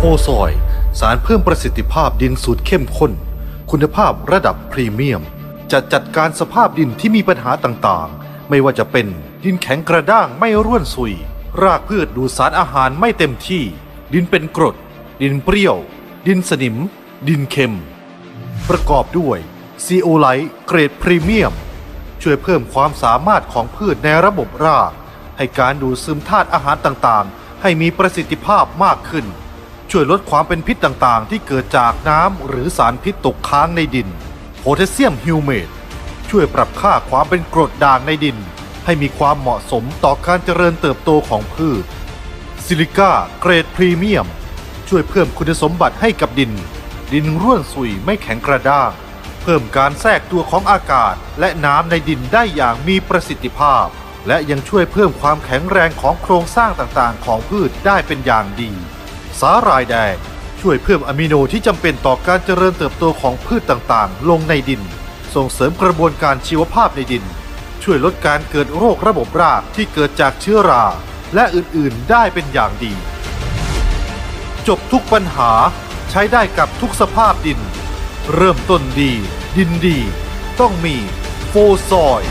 โพซอย สารเพิ่มประสิทธิภาพดินสูตรเข้มข้น คุณภาพระดับพรีเมียม จะจัดการสภาพดินที่มีปัญหาต่างๆ ไม่ว่าจะเป็นดินแข็งกระด้างไม่ร่วนซุย รากพืชดูดสารอาหารไม่เต็มที่ ดินเป็นกรด ดินเปรี้ยว ดินสนิม ดินเค็ม ประกอบด้วยซีโอไลท์เกรดพรีเมียม ช่วยเพิ่มความสามารถของพืชในระบบราก ให้การดูดซึมธาตุอาหารต่างๆ ให้มีประสิทธิภาพมากขึ้น ช่วยลดความเป็นพิษต่างๆ ที่เกิดจากน้ำหรือสารพิษตกค้างในดิน โพแทสเซียมฮิวเมตช่วยปรับค่าความเป็นกรดด่างในดิน ให้มีความเหมาะสมต่อการเจริญเติบโตของพืช ซิลิก้าเกรดพรีเมียม ช่วยเพิ่มคุณสมบัติให้กับดิน ดินร่วนสุยไม่แข็งกระด้าง เพิ่มการแทรกตัวของอากาศ และน้ำในดินได้อย่างมีประสิทธิภาพ และยังช่วยเพิ่มความแข็งแรงของโครงสร้างต่างๆ ของพืชได้เป็นอย่างดี สาหร่ายแดงช่วยเพิ่มอะมิโนที่จำเป็นต่อการเจริญเติบโตของพืชต่างๆ ลงในดิน ส่งเสริมกระบวนการชีวภาพในดิน ช่วยลดการเกิดโรคระบบรากที่เกิดจากเชื้อรา และอื่นๆได้เป็นอย่างดี จบทุกปัญหาใช้ได้กับทุกสภาพดิน เริ่มต้นดี ดินดี ต้องมีโฟซอย